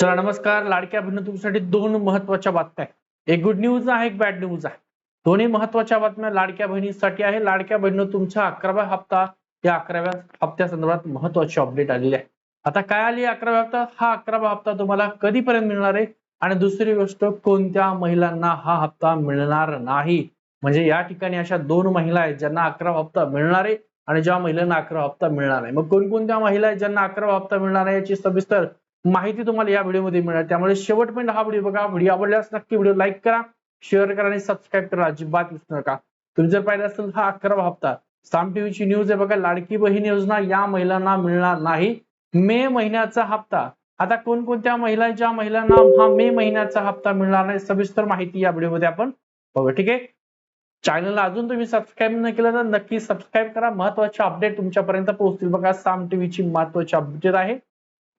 चला नमस्कार. लाडक्या बहिणी दोन महत्त्वाच्या बातम्या आहेत. एक गुड न्यूज आहे एक बॅड न्यूज आहे. दोन्ही महत्त्वाच्या बातम्या लाडक्या बहिणीसाठी आहे. लाडक्या बहिणी तुमचा अकरावा हप्ता या अकराव्या हप्त्या संदर्भात महत्वाची अपडेट आलेली आहे. आता काय आली अकराव्या हप्ता? हा अकरावा हप्ता तुम्हाला कधीपर्यंत मिळणार आहे? आणि दुसरी गोष्ट कोणत्या महिलांना हा हप्ता मिळणार नाही? म्हणजे या ठिकाणी अशा दोन महिला आहेत ज्यांना अकरावा हप्ता मिळणार आहे आणि ज्या महिलांना अकरा हप्ता मिळणार आहे मग कोणकोणत्या महिला आहेत ज्यांना अकरावा हप्ता मिळणार आहे याची सविस्तर माहिती तुम्हाला या व्हिडिओमध्ये मिळाली. त्यामुळे शेवटपर्यंत हा व्हिडिओ बघा. व्हिडिओ आवडल्यास नक्की व्हिडिओ लाईक करा शेअर करा आणि सबस्क्राईब करा अजिबात विसरू नका. तुम्ही जर पाहिलं असेल हा अकरावा हप्ता. साम टीव्हीची न्यूज आहे बघा. लाडकी बहीण योजना या महिलांना मिळणार नाही. मे महिन्याचा हप्ता. आता कोणकोणत्या महिला ज्या महिलांना हा मे महिन्याचा हप्ता मिळणार नाही सविस्तर माहिती या व्हिडिओमध्ये आपण बघू. ठीक आहे? चॅनलला अजून तुम्ही सबस्क्राईब न केलं तर नक्की सबस्क्राईब करा. महत्त्वाचे अपडेट तुमच्यापर्यंत पोहोचतील बघा. साम टीव्हीची महत्वाची अपडेट आहे.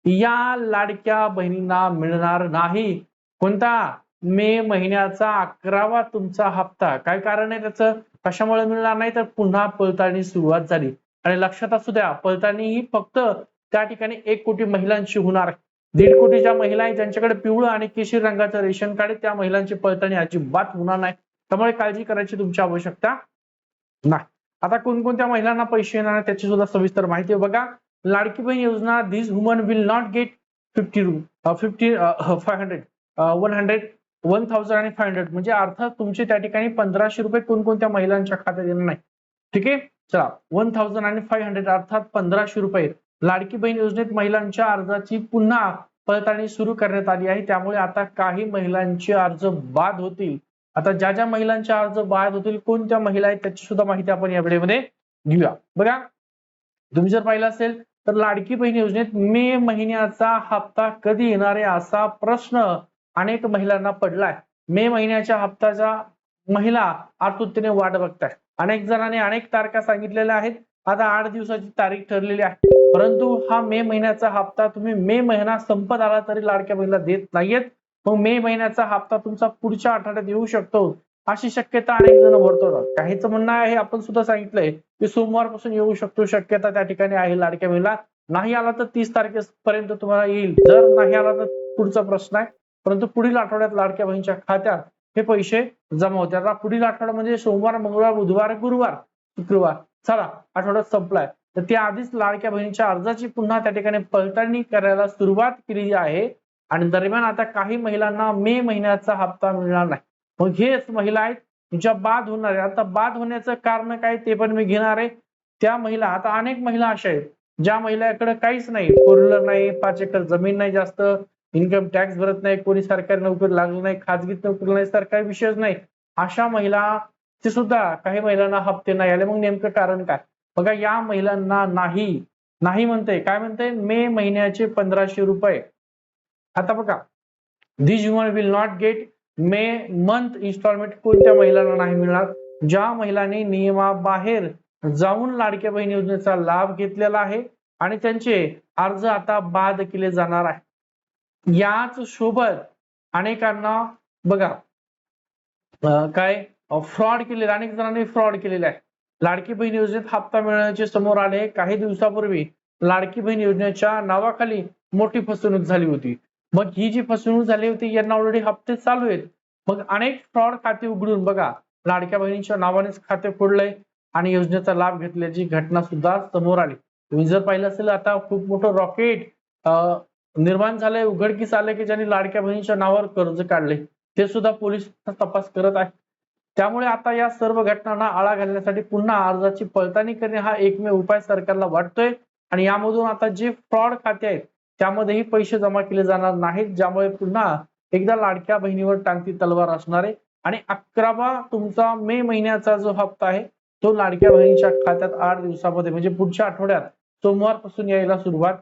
या लाडक्या बहिणींना मिळणार नाही. कोणता? मे महिन्याचा अकरावा तुमचा हप्ता. काय कारण आहे त्याचं? कशामुळे मिळणार नाही? तर पुन्हा पळताळणी सुरुवात झाली. आणि लक्षात असू द्या पळताळणी ही फक्त त्या ठिकाणी एक कोटी महिलांची होणार. दीड दीड कोटीच्या महिला आहेत ज्यांच्याकडे पिवळं आणि केशरी रंगाचं रेशन कार्ड आहे त्या महिलांची पळताळणी अजिबात होणार नाही. त्यामुळे काळजी करायची तुमची आवश्यकता नाही. आता कोणकोणत्या महिलांना पैसे येणार त्याची सुद्धा सविस्तर माहिती बघा. Ladki Bahin Yojana this woman will not get fifty room fifty five hundred one hundred one thousand आणि फाय हंड्रेड म्हणजे अर्थात तुमचे त्या ठिकाणी पंधराशे रुपये कोणकोणत्या महिलांच्या खात्यात येणार नाही. ठीक आहे? चला वन थाउजंड आणि फाय हंड्रेड अर्थात पंधराशे रुपये लाडकी बहीण योजनेत महिलांच्या अर्जाची पुन्हा पडताळणी सुरू करण्यात आली आहे. त्यामुळे आता काही महिलांचे अर्ज बाद होतील. आता ज्या ज्या महिलांचे अर्ज बाद होतील कोणत्या महिला आहेत त्याची सुद्धा माहिती आपण या व्हिडिओमध्ये घेऊया. बघा तुम्ही जर पाहिलं असेल तर लाडकी बहीण योजनेत मे महिन्याचा हप्ता कधी येणार आहे असा प्रश्न अनेक महिलांना पडलाय. मे महिन्याच्या हप्त्याचा महिला आतुरतेने वाट बघताय अनेक जणांनी अनेक तारखा सांगितलेल्या आहेत. आता आठ दिवसाची तारीख ठरलेली आहे. परंतु हा मे महिन्याचा हप्ता तुम्ही मे महिना संपत आला तरी लाडक्या बहिणीला देत नाहीयेत. मग मे महिन्याचा हप्ता तुमचा पुढच्या आठवड्यात येऊ शकतो. अशी शक्यता अनेक जण वर्तवतात. काहीच म्हणणं आहे आपण सुद्धा सांगितलंय की सोमवारपासून येऊ शकतो. शक्यता त्या ठिकाणी आहे लाडक्या बहिणीला. नाही आला तर तीस तारखेपर्यंत तुम्हाला येईल. जर नाही आला तर पुढचा प्रश्न आहे. परंतु पुढील आठवड्यात लाडक्या बहिणीच्या खात्यात हे पैसे जमा होते. आता पुढील आठवडा म्हणजे सोमवार मंगळवार बुधवार गुरुवार शुक्रवार. चला आठवड्यात संपलाय. तर त्या आधीच लाडक्या बहिणीच्या अर्जाची पुन्हा त्या ठिकाणी पडताळणी करायला सुरुवात केली आहे. आणि दरम्यान आता काही महिलांना मे महिन्याचा हप्ता मिळणार नाही. मग हेच महिला आहेत तिच्या बाद होणार आहे. आता बाद होण्याचं कारण काय ते पण मी घेणार आहे. त्या महिला आता अनेक महिला अशा आहेत ज्या महिलाकडे काहीच नाही. फोर व्हीलर नाही पाच एकर जमीन नाही जास्त इन्कम टॅक्स भरत नाही कोणी सरकारी नोकरी लागली नाही खाजगीत नोकरी नाही सरकारी विषयच नाही. अशा महिला ते सुद्धा काही महिलांना हप्ते नाही आले. मग नेमकं कारण काय? बघा या महिलांना नाही नाही म्हणते काय म्हणते मे महिन्याचे पंधराशे रुपये. आता बघा this woman will not get May month instalment कोणत्या महिलांना नाही मिळणार? ज्या महिलांनी नियमाबाहेर जाऊन लाडक्या बहीण योजनेचा लाभ घेतलेला आहे आणि त्यांचे अर्ज आता बाद केले जाणार आहे. याच सोबत अनेकांना बघा काय फ्रॉड केलेला अनेक जणांनी फ्रॉड केलेला आहे. लाडकी बहीण योजनेत हप्ता मिळण्याचे समोर आले. काही दिवसापूर्वी लाडकी बहीण योजनेच्या नावाखाली मोठी फसवणूक झाली होती. मग ही जी फसवणूक झाली होती यांना ऑलरेडी हप्ते चालू आहेत. मग अनेक फ्रॉड खाते उघडून बघा. लाडक्या बहिणीच्या नावानेच खाते फोडलंय आणि योजनेचा लाभ घेतल्याची घटना सुद्धा समोर आली. तुम्ही जर पाहिलं असेल आता खूप मोठं रॉकेट निर्माण झालंय उघडकीस आलंय की ज्यांनी लाडक्या बहिणीच्या नावावर कर्ज काढले ते सुद्धा पोलीस तपास करत आहे त्यामुळे आता या सर्व घटनांना आळा घालण्यासाठी पुन्हा अर्जाची पडताळणी करणे हा एकमेव उपाय सरकारला वाटतोय. आणि यामधून आता जे फ्रॉड खाते आहेत त्यामध्येही पैसे जमा केले जाणार नाहीत. ज्यामुळे पुन्हा एकदा लाडक्या बहिणीवर टांगती तलवार असणार आहे. आणि अकरावा तुमचा मे महिन्याचा जो हप्ता आहे तो लाडक्या बहिणीच्या खात्यात आठ दिवसामध्ये म्हणजे पुढच्या आठवड्यात सोमवारपासून यायला सुरुवात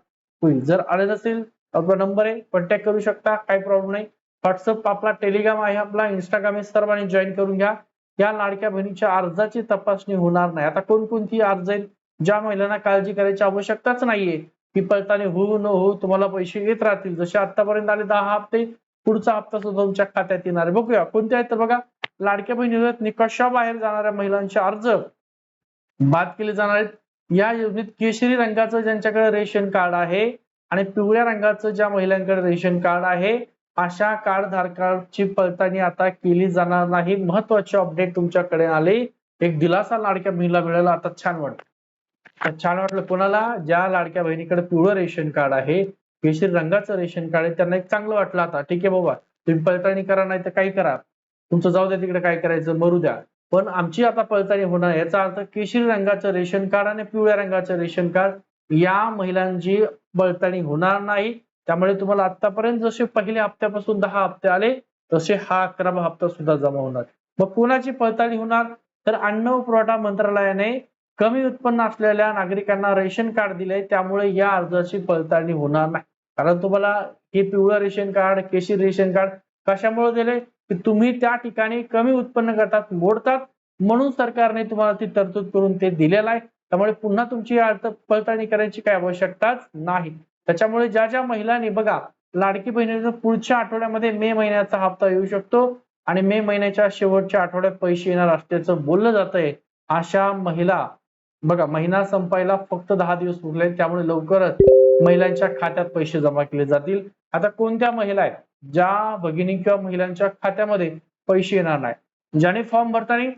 होईल. जर आले नसेल आपला नंबर आहे कॉन्टॅक्ट करू शकता काही प्रॉब्लेम नाही. व्हॉट्सअप आपला टेलिग्राम आहे आपला इंस्टाग्राम आहे सर्वांनी जॉईन करून घ्या. या लाडक्या बहिणीच्या अर्जाची तपासणी होणार नाही. आता कोणकोणती अर्ज आहेत ज्या महिलांना काळजी करायची आवश्यकताच नाहीये. ही पडताळणी होऊ न होऊ तुम्हाला पैसे येत राहतील. जसे आतापर्यंत आले दहा हप्ते पुढचा हप्ता सुद्धा तुमच्या खात्यात येणार. आहे बघूया कोणते आहेत तर बघा लाडक्या बहिणी निकषाबाहेर जाणाऱ्या महिलांचे अर्ज बाद केले जाणार आहेत. या योजनेत केशरी रंगाचं ज्यांच्याकडे रेशन कार्ड आहे आणि पिवळ्या रंगाचं ज्या महिलांकडे रेशन कार्ड आहे अशा कार्ड धारकाची पडताळणी आता केली जाणार नाही. महत्त्वाचे अपडेट तुमच्याकडे आले. एक दिलासा लाडक्या बहिणीला मिळाला. आता छान वाटत. तर छान वाटलं. कोणाला ज्या लाडक्या बहिणीकडे पिवळं रेशन कार्ड आहे केशरी रंगाचं रेशन कार्ड आहे त्यांना एक चांगलं वाटलं आता. ठीक आहे बाबा तुम्ही पडताळणी करा नाही तर काही करा. तुमचं जाऊ द्या तिकडे काय करायचं मरू द्या. पण आमची आता पडताळणी होणार याचा अर्थ केशरी रंगाचं रेशन कार्ड आणि पिवळ्या रंगाचं रेशन कार्ड या महिलांची पडताळणी होणार नाही. त्यामुळे तुम्हाला आतापर्यंत जसे पहिल्या हप्त्यापासून दहा हप्ते आले तसे हा अकरावा हप्ता सुद्धा जमा होणार. मग कोणाची पडताळणी होणार. तर अन्न पुरवठा मंत्रालयाने कमी उत्पन्न असलेल्या नागरिकांना रेशन कार्ड दिले त्यामुळे या अर्जाची पडताळणी होणार नाही. कारण तुम्हाला हे पिवळं रेशन कार्ड केशरी रेशन कार्ड कशामुळे दिले की तुम्ही त्या ठिकाणी कमी उत्पन्न गटात मोडतात म्हणून सरकारने तुम्हाला ती तरतूद करून ते दिलेलं आहे. त्यामुळे पुन्हा तुमची अर्थ पडताळणी करायची काही आवश्यकताच नाही. त्याच्यामुळे ज्या ज्या महिलांनी बघा लाडकी बहिणीचं पुढच्या आठवड्यामध्ये मे महिन्याचा हप्ता येऊ शकतो आणि मे महिन्याच्या शेवटच्या आठवड्यात पैसे येणार असल्याचं बोललं जात आहे अशा महिला बघा महिना संपायला फक्त दहा दिवस उरले त्यामुळे लवकरच महिलांच्या खात्यात पैसे जमा केले जातील. आता कोणत्या महिला आहेत? ज्या भगिनी किंवा महिलांच्या खात्यामध्ये पैसे येणार नाही ज्याने फॉर्म भरताना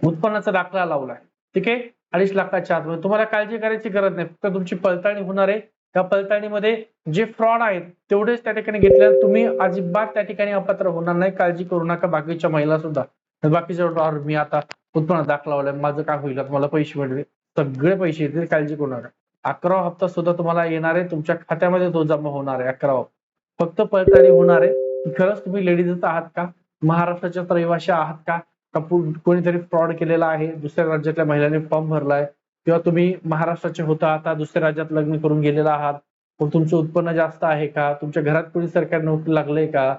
उत्पन्नाचा दाखला लावलाय. ठीक आहे? अडीच लाखाच्या आतमध्ये म्हणजे तुम्हाला काळजी करायची गरज नाही. फक्त तुमची पडताळणी होणार आहे. त्या पडताळणीमध्ये जे फ्रॉड आहेत तेवढेच त्या ठिकाणी घेतले तुम्ही अजिबात त्या ठिकाणी अपात्र होणार नाही. काळजी करू नका बाकीच्या महिला सुद्धा बाकीच्या मी आता उत्पन्न दाखला लावलाय माझं काय होईल? तुम्हाला पैसे मिळले सगळे पैसे येतील काळजी करू नका. अकरावा हप्ता सुद्धा तुम्हाला येणार आहे. तुमच्या खात्यामध्ये तो जमा होणार आहे अकरावा. फक्त पळताळी होणार आहे. खरंच तुम्ही लेडीजच आहात का? महाराष्ट्राच्या रहिवाशी आहात का? का कोणीतरी फ्रॉड केलेला आहे? दुसऱ्या राज्यातल्या महिलांनी फॉर्म भरलाय. किंवा तुम्ही महाराष्ट्राचे होता आता दुसऱ्या राज्यात लग्न करून गेलेला आहात. पण तुमचं उत्पन्न जास्त आहे का? तुमच्या घरात कोणी सरकार नोकरी लागले का?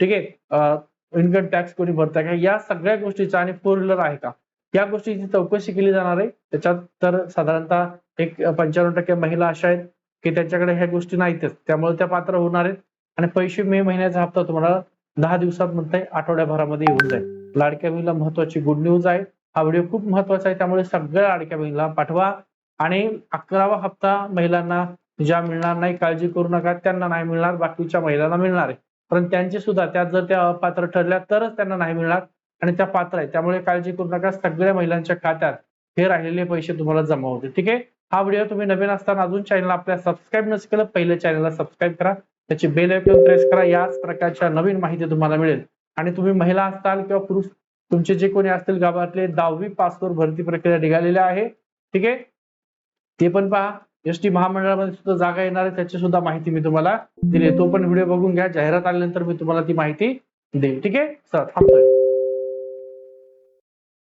ठीक आहे. इन्कम टॅक्स कोणी भरताय का? या सगळ्या गोष्टीचा आणि फोर व्हीलर आहे का? या गोष्टीची चौकशी केली जाणार आहे. त्याच्यात तर साधारणतः एक पंच्याण्णव टक्के महिला अशा आहेत की त्यांच्याकडे ह्या गोष्टी नाहीतच. त्यामुळे त्या पात्र होणार आहेत. आणि पैसे मे महिन्याचा हप्ता तुम्हाला दहा दिवसात म्हणताय आठवड्याभरामध्ये येऊन जाईल. लाडक्या बहिणीला महत्वाची गुड न्यूज आहे. हा व्हिडिओ खूप महत्त्वाचा आहे. त्यामुळे सगळ्या लाडक्या बहिणीला पाठवा. आणि अकरावा हप्ता महिलांना ज्या मिळणार नाही काळजी करू नका. त्यांना नाही मिळणार बाकीच्या महिलांना मिळणार आहे. पण त्यांची सुद्धा त्यात जर त्या अपात्र ठरल्या तरच त्यांना नाही मिळणार. आणि त्या पात्र आहेत. त्यामुळे काळजी करू नका. सगळ्या महिलांच्या खात्यात हे राहिलेले पैसे तुम्हाला जमा होते ठीक आहे? हा व्हिडिओ तुम्ही नवीन असताना अजून चॅनल आपल्या सबस्क्राईब नसेल केलं पहिले चॅनलला सबस्क्राईब करा. त्याची बेल आयकॉन प्रेस करा. याच प्रकारच्या नवीन माहिती तुम्हाला मिळेल. आणि तुम्ही महिला असताल किंवा पुरुष तुमचे जे कोणी असतील गावातले दहावी पासवर भरती प्रक्रिया निघालेल्या आहे. ठीक आहे? ते पण पहा. एस टी महामंडळामध्ये सुद्धा जागा येणार आहे. त्याची सुद्धा माहिती मी तुम्हाला दिली तो पण व्हिडिओ बघून घ्या. जाहिरात आल्यानंतर मी तुम्हाला ती माहिती देईन ठीक आहे? सर थांबतोय.